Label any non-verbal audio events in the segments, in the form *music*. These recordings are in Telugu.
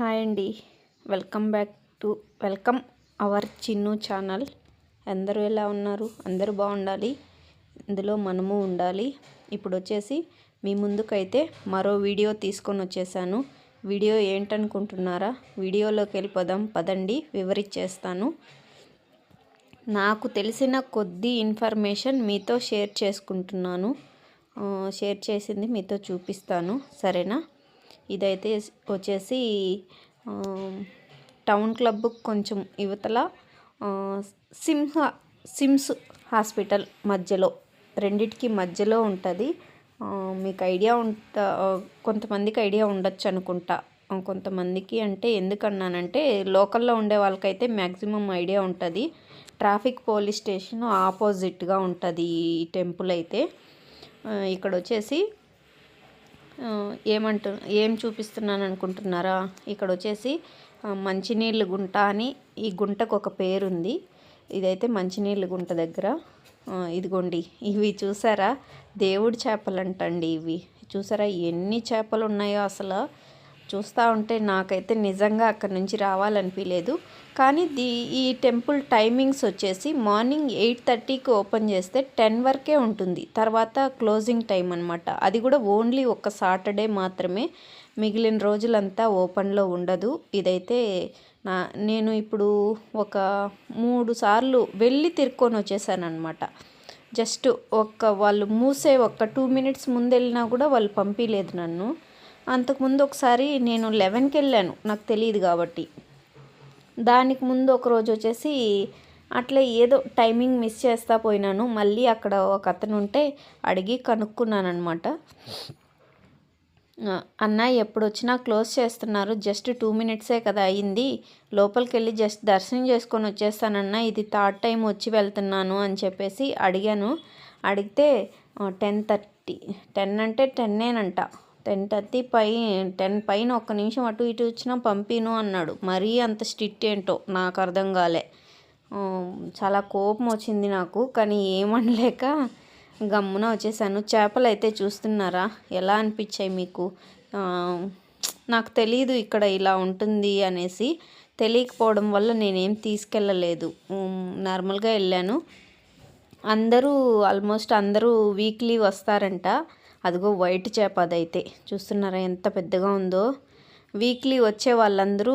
హాయ్ అండి. Welcome back to welcome our Chinnu channel. అందరూ ఎలా ఉన్నారు? అందరూ బాగుండాలి. ఇందులో మనము ఉండాలి. ఇప్పుడు వచ్చేసి మీ ముందుకైతే మరో వీడియో తీసుకొని వచ్చేసాను. వీడియో ఏంటనుకుంటున్నారా? వీడియోలోకి వెళ్ళిపోదాం పదండి వివరించేస్తాను నాకు తెలిసిన కొద్ది ఇన్ఫర్మేషన్ మీతో షేర్ చేసుకుంటున్నాను. షేర్ చేసింది మీతో చూపిస్తాను. సరేనా? ఇదైతే వచ్చేసి టౌన్ క్లబ్ కొంచెం యువతల సింహ సిమ్స్ హాస్పిటల్ మధ్యలో రెండిటికి మధ్యలో ఉంటుంది. మీకు ఐడియా ఉంట కొంతమందికి ఐడియా ఉండొచ్చు అనుకుంటా. కొంతమందికి అంటే ఎందుకన్నానంటే లోకల్లో ఉండే వాళ్ళకైతే మ్యాక్సిమం ఐడియా ఉంటుంది. ట్రాఫిక్ పోలీస్ స్టేషన్ ఆపోజిట్గా ఉంటుంది ఈ టెంపుల్ అయితే. ఇక్కడ వచ్చేసి ఏమంటు ఏం చూపిస్తున్నాను అనుకుంటున్నారా ఇక్కడ వచ్చేసి మంచినీళ్ళు మంచినీళ్ళ గుంట అని ఈ గుంటకు ఒక పేరుంది. ఇదైతే మంచినీళ్ళ గుంట దగ్గర. ఇదిగోండి ఇవి చూసారా? దేవుడి చేపలు అంటండి ఇవి. చూసారా ఎన్ని చేపలు ఉన్నాయో అసలు? చూస్తూ ఉంటే నాకైతే నిజంగా అక్కడ నుంచి రావాలనిపించలేదు కానీ దీ ఈ టెంపుల్ టైమింగ్స్ వచ్చేసి మార్నింగ్ ఎయిట్ థర్టీకి ఓపెన్ చేస్తే టెన్ వరకే ఉంటుంది. తర్వాత క్లోజింగ్ టైం అనమాట అది కూడా ఓన్లీ ఒక సాటర్డే మాత్రమే. మిగిలిన రోజులంతా ఓపెన్లో ఉండదు. ఇదైతే నా నేను ఇప్పుడు ఒక మూడు సార్లు వెళ్ళి తిరుక్కొని వచ్చేసాను అనమాట జస్ట్ ఒక్క వాళ్ళు మూసే ఒక్క టూ మినిట్స్ ముందు వెళ్ళినా కూడా వాళ్ళు పంపించలేదు నన్ను. అంతకుముందు ఒకసారి నేను లెవెన్కి వెళ్ళాను నాకు తెలియదు కాబట్టి. దానికి ముందు ఒక రోజు వచ్చేసి అట్లా ఏదో టైమింగ్ మిస్ చేస్తా పోయినాను. మళ్ళీ అక్కడ ఒక అతను ఉంటే అడిగి కనుక్కున్నాను అన్న ఎప్పుడు వచ్చినా క్లోజ్ చేస్తున్నారు జస్ట్ టూ మినిట్సే కదా అయింది. లోపలికి వెళ్ళి జస్ట్ దర్శనం చేసుకొని వచ్చేస్తానన్న ఇది థర్డ్ టైం వచ్చి వెళ్తున్నాను అని చెప్పేసి అడిగాను. అడిగితే టెన్ థర్టీ టెన్ అంటే టెన్నేనంట టెన్ థర్టీ పై టెన్ పైన ఒక్క నిమిషం అటు ఇటు వచ్చినా పంపిను అన్నాడు. మరీ అంత స్ట్రిక్ట్ ఏంటో నాకు అర్థం కాలే. చాలా కోపం వచ్చింది నాకు కానీ ఏమనలేక గమ్మున వచ్చేసాను. చేపలు అయితే చూస్తున్నారా? ఎలా అనిపించాయి మీకు? నాకు తెలియదు ఇక్కడ ఇలా ఉంటుంది అనేసి. తెలియకపోవడం వల్ల నేనేం తీసుకెళ్ళలేదు. నార్మల్గా వెళ్ళాను. అందరూ ఆల్మోస్ట్ అందరూ వీక్లీ వస్తారంట. అదిగో వైట్ చేప అదైతే. చూస్తున్నారా ఎంత పెద్దగా ఉందో. వీక్లీ వచ్చే వాళ్ళందరూ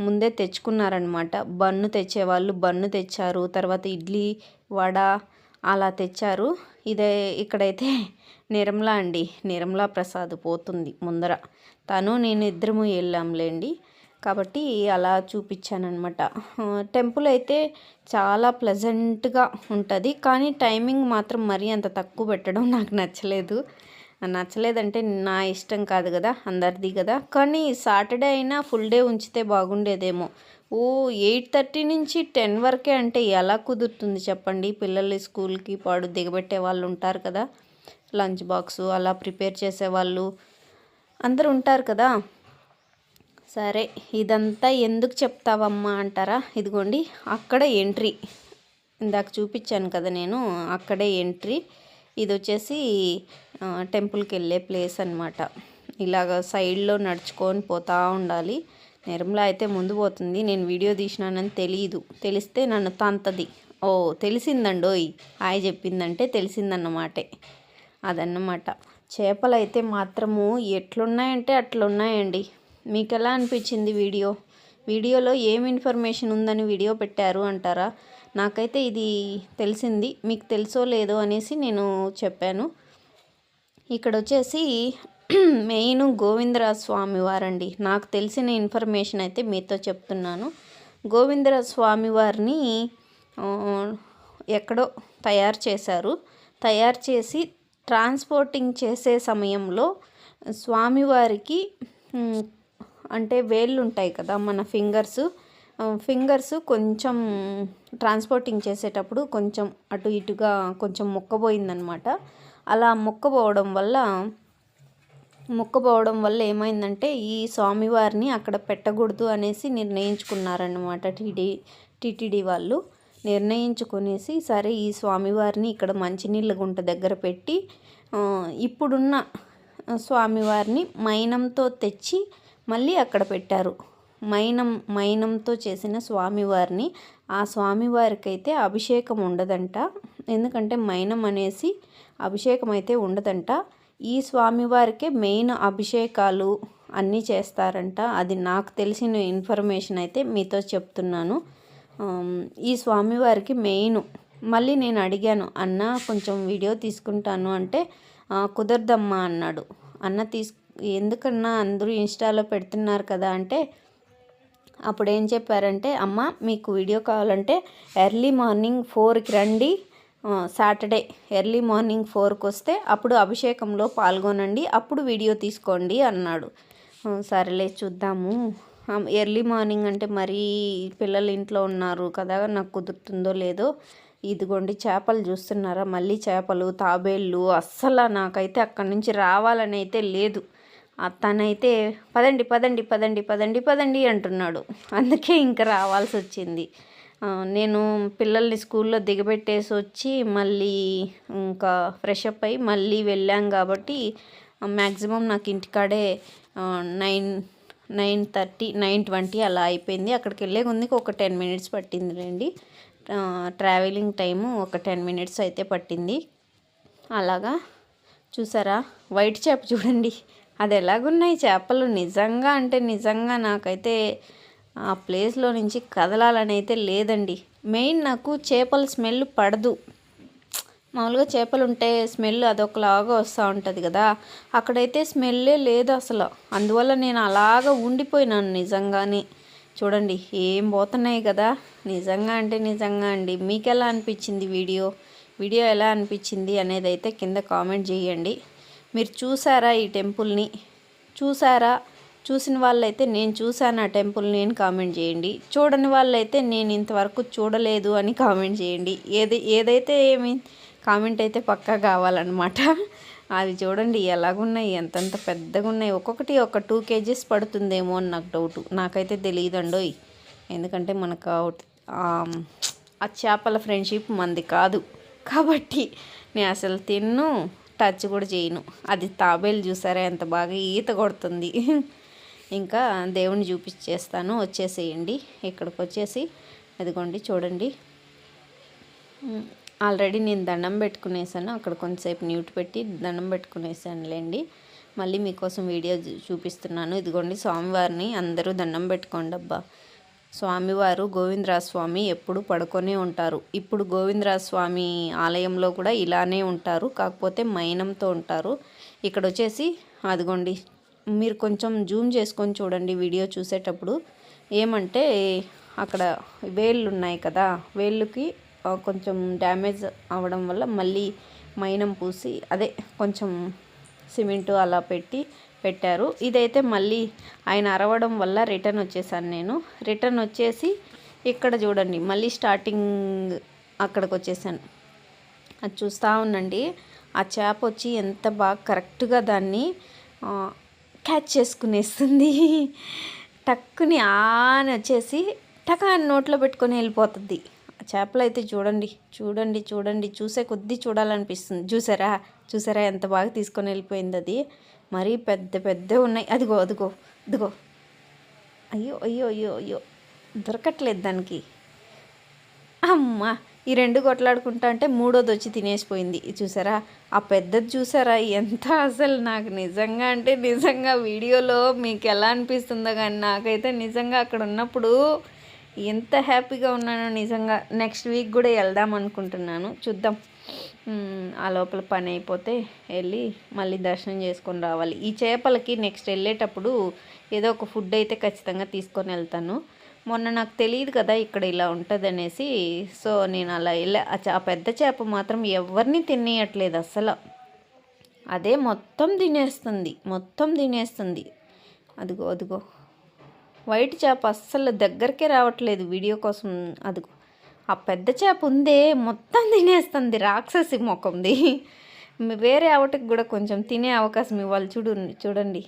ముందే తెచ్చుకున్నారనమాట బన్ను తెచ్చేవాళ్ళు బన్ను తెచ్చారు. తర్వాత ఇడ్లీ వడ అలా తెచ్చారు. ఇదే ఇక్కడైతే నిర్మలా అండి. నిర్మలా ప్రసాద్ పోతుంది ముందర. తను నేను ఇద్దరము వెళ్ళాంలేండి. కాబట్టి అలా చూపించానమాట టెంపుల్ అయితే చాలా ప్లెజెంట్గా ఉంటుంది. కానీ టైమింగ్ మాత్రం మరీ అంత తక్కువ పెట్టడం నాకు నచ్చలేదు. నచ్చలేదంటే నా ఇష్టం కాదు కదా అందరిది కదా. కానీ సాటర్డే అయినా ఫుల్ డే ఉంచితే బాగుండేదేమో. ఓ ఎయిట్ థర్టీ నుంచి టెన్ వరకే అంటే ఎలా కుదురుతుంది చెప్పండి? పిల్లలు స్కూల్కి పాడు దిగబెట్టే వాళ్ళు ఉంటారు కదా. లంచ్ బాక్స్ అలా ప్రిపేర్ చేసేవాళ్ళు అందరు ఉంటారు కదా. సరే ఇదంతా ఎందుకు చెప్తావమ్మా అంటారా? ఇదిగోండి అక్కడ ఎంట్రీ. ఇందాక చూపించాను కదా నేను అక్కడే ఎంట్రీ. ఇది వచ్చేసి టెంపుల్కి వెళ్ళే ప్లేస్ అనమాట ఇలాగ సైడ్లో నడుచుకొని పోతూ ఉండాలి. నిర్మల అయితే ముందు పోతుంది. నేను వీడియో తీసినానని తెలియదు తెలిస్తే నన్ను తంతది. ఓ తెలిసిందండోయ్. ఆయ చెప్పిందంటే తెలిసిందన్నమాటే. అదన్నమాట. చేపలు అయితే మాత్రము ఎట్లున్నాయంటే అట్లున్నాయండి. మీకు ఎలా అనిపించింది వీడియో? వీడియోలో ఏం ఇన్ఫర్మేషన్ ఉందని వీడియో పెట్టారు అంటారా? నాకైతే ఇది తెలిసింది మీకు తెలుసో లేదో అనేసి నేను చెప్పాను. ఇక్కడ వచ్చేసి *clears throat* మెయిన్ గోవిందరాజ స్వామి వారండి. నాకు తెలిసిన ఇన్ఫర్మేషన్ అయితే మీతో చెప్తున్నాను. గోవిందరా స్వామి వారిని ఎక్కడో తయారు చేశారు. తయారు చేసి ట్రాన్స్పోర్టింగ్ చేసే సమయంలో స్వామివారికి అంటే వేళ్ళు ఉంటాయి కదా మన ఫింగర్స్. ఫింగర్స్ కొంచెం ట్రాన్స్పోర్టింగ్ చేసేటప్పుడు కొంచెం అటు ఇటుగా కొంచెం మొక్కబోయిందనమాట. అలా మొక్కబోవడం వల్ల మొక్కబోవడం వల్ల ఏమైందంటే ఈ స్వామివారిని అక్కడ పెట్టకూడదు అనేసి నిర్ణయించుకున్నారన్నమాట టీడీ టీటీడీ వాళ్ళు. నిర్ణయించుకునేసి సరే ఈ స్వామివారిని ఇక్కడ మంచినీళ్ళ గుంట దగ్గర పెట్టి ఇప్పుడున్న స్వామివారిని మైనంతో తెచ్చి మళ్ళీ అక్కడ పెట్టారు. మైనం మైనంతో చేసిన స్వామివారిని. ఆ స్వామివారికి అయితే అభిషేకం ఉండదంట. ఎందుకంటే మైనం అనేసి అభిషేకం అయితే ఉండదంట. ఈ స్వామివారికే మెయిన్ అభిషేకాలు అన్నీ చేస్తారంట. అది నాకు తెలిసిన ఇన్ఫర్మేషన్ అయితే మీతో చెప్తున్నాను. ఈ స్వామివారికి మెయిన్. మళ్ళీ నేను అడిగాను అన్న కొంచెం వీడియో తీసుకుంటాను. అంటే కుదరదమ్మా అన్నాడు. అన్న తీసు ఎందుకన్నా అందరూ ఇన్స్టాలో పెడుతున్నారు కదా అంటే అప్పుడు ఏం చెప్పారంటే అమ్మ మీకు వీడియో కావాలంటే ఎర్లీ మార్నింగ్ ఫోర్కి రండి. సాటర్డే ఎర్లీ మార్నింగ్ ఫోర్కి వస్తే అప్పుడు అభిషేకంలో పాల్గొనండి. అప్పుడు వీడియో తీసుకోండి అన్నాడు. సరేలే చూద్దాము. ఎర్లీ మార్నింగ్ అంటే మరీ పిల్లలు ఇంట్లో ఉన్నారు కదా నాకు కుదురుతుందో లేదో ఇదిగోండి చేపలు చూస్తున్నారా? మళ్ళీ చేపలు తాబేళ్ళు అస్సలు నాకైతే అక్కడి నుంచి రావాలని అయితే లేదు. తనైతే పదండి పదండి పదండి పదండి పదండి అంటున్నాడు. అందుకే ఇంకా రావాల్సి వచ్చింది. నేను పిల్లల్ని స్కూల్లో దిగబెట్టేసి వచ్చి మళ్ళీ ఇంకా ఫ్రెష్ అప్ అయ్యి మళ్ళీ వెళ్ళాం కాబట్టి మ్యాక్సిమం నాకు ఇంటికాడే nine nine thirty nine twenty అలా అయిపోయింది. అక్కడికి వెళ్ళే ముందుకు ఒక టెన్ మినిట్స్ పట్టింది రండి ట్రావెలింగ్ టైము ఒక టెన్ మినిట్స్ అయితే పట్టింది. అలాగా? చూసారా? వైట్ చేప చూడండి. అది ఎలాగున్నాయి చేపలు? నిజంగా అంటే నిజంగా నాకైతే ఆ ప్లేస్లో నుంచి కదలాలని అయితే లేదండి. మెయిన్ నాకు చేపల స్మెల్ పడదు. మామూలుగా చేపలు ఉంటే స్మెల్ అదొకలాగా వస్తూ ఉంటుంది కదా. అక్కడైతే స్మెల్లే లేదు అసలు. అందువల్ల నేను అలాగ ఉండిపోయినాను నిజంగానే. చూడండి ఏం పోతున్నాయి కదా. నిజంగా అంటే నిజంగా అండి. మీకు ఎలా అనిపించింది వీడియో? వీడియో ఎలా అనిపించింది అనేది అయితే కింద కామెంట్ చేయండి. మీరు చూసారా ఈ టెంపుల్ని? చూసారా? చూసిన వాళ్ళైతే నేను చూశాను ఆ టెంపుల్ నేను కామెంట్ చేయండి. చూడని వాళ్ళైతే నేను ఇంతవరకు చూడలేదు అని కామెంట్ చేయండి. ఏది ఏదైతే ఏమి కామెంట్ అయితే పక్కా కావాలన్నమాట. అవి చూడండి ఎలాగున్నాయి ఎంతంత పెద్దగా ఉన్నాయి ఒక్కొక్కటి ఒక టూ కేజీస్ పడుతుందేమో అని నాకు డౌట్. నాకైతే తెలియదండోయ్. ఎందుకంటే మనకు ఆ చేపల ఫ్రెండ్షిప్ మంది కాదు. కాబట్టి నేను అసలు తిన్ను. టచ్ కూడా చేయను. అది తాబేలు చూసారా? ఎంత బాగా ఈత కొడుతుంది. ఇంకా దేవుని చూపించేస్తాను. వచ్చేసేయండి. ఇక్కడికి వచ్చేసి అదిగోండి చూడండి. ఆల్రెడీ నేను దండం పెట్టుకునేసాను. అక్కడ కొంతసేపు న్యూట్ పెట్టి దండం పెట్టుకునేసానులేండి. మళ్ళీ మీకోసం వీడియో చూపిస్తున్నాను. ఇదిగోండి స్వామివారిని అందరూ దండం పెట్టుకోండి అబ్బా స్వామివారు గోవిందరాజ స్వామి ఎప్పుడు పడుకొనే ఉంటారు. ఇప్పుడు గోవిందరాజ స్వామి ఆలయంలో కూడా ఇలానే ఉంటారు. కాకపోతే మైనంతో ఉంటారు. ఇక్కడ వచ్చేసి అదిగోండి మీరు కొంచెం జూమ్ చేసుకొని చూడండి వీడియో చూసేటప్పుడు. ఏమంటే అక్కడ వేళ్ళు ఉన్నాయి కదా వేళ్ళుకి కొంచెం డ్యామేజ్ అవ్వడం వల్ల మళ్ళీ మైనం పూసి అదే కొంచెం సిమెంటు అలా పెట్టి పెట్టారు. ఇదైతే మళ్ళీ ఆయన అరవడం వల్ల రిటర్న్ వచ్చేసాను నేను. రిటర్న్ వచ్చేసి ఇక్కడ చూడండి మళ్ళీ స్టార్టింగ్ అక్కడికి వచ్చేసాను. అది చూస్తూ ఉండండి. ఆ చేప వచ్చి ఎంత బాగా కరెక్ట్గా దాన్ని క్యాచ్ చేసుకునేస్తుంది. టక్కుని ఆని వచ్చేసి టకా నోట్లో పెట్టుకొని వెళ్ళిపోతుంది. చేపలు అయితే చూడండి చూడండి చూడండి చూసే కొద్దీ చూడాలనిపిస్తుంది. చూసారా? చూసారా? ఎంత బాగా తీసుకొని వెళ్ళిపోయింది అది. మరీ పెద్ద పెద్ద ఉన్నాయి. అదిగో అదిగో అదిగో. అయ్యో అయ్యో అయ్యో అయ్యో. దొరకట్లేదు దానికి. అమ్మా! ఈ రెండు కొట్లాడుకుంటా అంటే మూడోది వచ్చి తినేసిపోయింది. చూసారా? ఆ పెద్దది చూసారా? ఎంత అసలు నాకు నిజంగా అంటే నిజంగా వీడియోలో మీకు ఎలా అనిపిస్తుందో కానీ నాకైతే నిజంగా అక్కడ ఉన్నప్పుడు ఎంత హ్యాపీగా ఉన్నానో నిజంగా నెక్స్ట్ వీక్ కూడా వెళ్దాం అనుకుంటున్నాను. చూద్దాం. ఆ లోపల పని అయిపోతే వెళ్ళి మళ్ళీ దర్శనం చేసుకొని రావాలి. ఈ చేపలకి నెక్స్ట్ వెళ్ళేటప్పుడు ఏదో ఒక ఫుడ్ అయితే ఖచ్చితంగా తీసుకొని వెళ్తాను. మొన్న నాకు తెలియదు కదా ఇక్కడ ఇలా ఉంటుంది అనేసి సో నేను అలా వెళ్ళా. ఆ పెద్ద చేప మాత్రం ఎవరిని తినేయట్లేదు అసలు. అదే మొత్తం తినేస్తుంది. మొత్తం తినేస్తుంది. అదిగో అదిగో. వైట్ చేప అస్సలు దగ్గరికే రావట్లేదు వీడియో కోసం. అదిగో ఆ పెద్ద చేప ఉందే మొత్తం తినేస్తుంది రాక్షసి మొకంది వేరే ఆవటకి కూడా కొంచెం తినే అవకాశం ఇవ్వాలి చూడు చూడండి.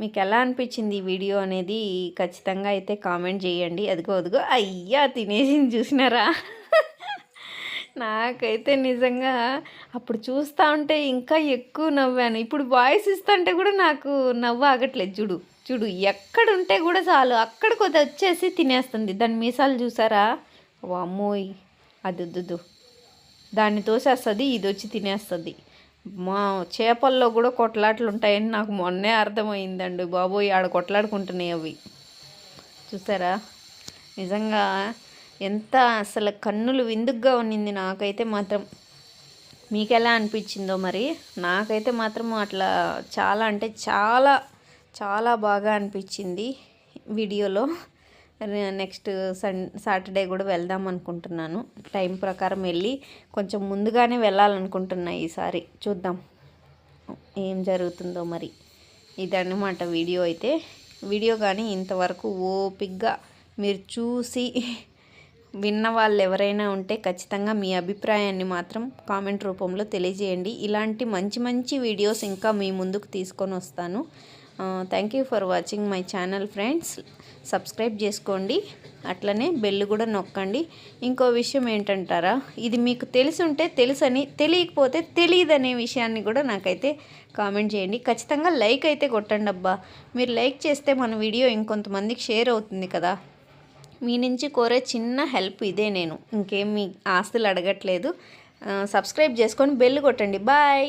మీకు ఎలా అనిపించింది ఈ వీడియో అనేది ఖచ్చితంగా అయితే కామెంట్ చేయండి. అదిగో అదిగో అయ్యా తినేసింది చూసినారా? నాకైతే నిజంగా అప్పుడు చూస్తూ ఉంటే ఇంకా ఎక్కువ నవ్వాను. ఇప్పుడు వాయిస్ ఇస్తుంటే కూడా నాకు నవ్వు ఆగట్లేదు చూడు. చూడు ఎక్కడుంటే కూడా చాలు. అక్కడికి వచ్చేసి తినేస్తుంది. దాని మీసాలు చూసారా? వామ్మోయ్. అది వద్దు దాన్ని తోసేస్తుంది ఇది వచ్చి తినేస్తుంది. మా చేపల్లో కూడా కొట్లాట్లు ఉంటాయని నాకు మొన్నే అర్థమైందండి బాబోయ్ ఆడ కొట్లాడుకుంటున్నాయి అవి. చూసారా? నిజంగా ఎంత అసలు కన్నులు విందుగ్గా ఉన్నింది నాకైతే మాత్రం. మీకు ఎలా అనిపించిందో మరి? నాకైతే మాత్రం అట్లా చాలా అంటే చాలా చాలా బాగా అనిపించింది వీడియోలో. నెక్స్ట్ సన్ సాటర్డే కూడా వెళ్దాం అనుకుంటున్నాను. టైం ప్రకారం వెళ్ళి కొంచెం ముందుగానే వెళ్ళాలనుకుంటున్నా ఈసారి. చూద్దాం ఏం జరుగుతుందో మరి. ఇదన్నమాట వీడియో అయితే. వీడియో కానీ ఇంతవరకు ఓపిగ్గా మీరు చూసి విన్న వాళ్ళు ఎవరైనా ఉంటే ఖచ్చితంగా మీ అభిప్రాయాన్ని మాత్రం కామెంట్ రూపంలో తెలియజేయండి. ఇలాంటి మంచి మంచి వీడియోస్ ఇంకా మీ ముందుకు తీసుకొని వస్తాను. Thank you for watching my channel friends subscribe చేసుకోండి. అట్లనే బెల్ కూడా నొక్కండి. ఇంకో విషయం ఏంటంటారా? ఇది మీకు తెలిసి ఉంటే తెలుసని తెలియకపోతే తెలియదనే విషయాన్ని కూడా నాకైతే కామెంట్ చేయండి. ఖచ్చితంగా లైక్ అయితే కొట్టండి అబ్బా. మీరు లైక్ చేస్తే మన వీడియో ఇంకొంతమందికి షేర్ అవుతుంది కదా. మీ నుంచి కోరే చిన్న హెల్ప్ ఇదే నేను. ఇంకేం మీ ఆస్తులు అడగట్లేదు. సబ్స్క్రైబ్ చేసుకొని బెల్ కొట్టండి. బాయ్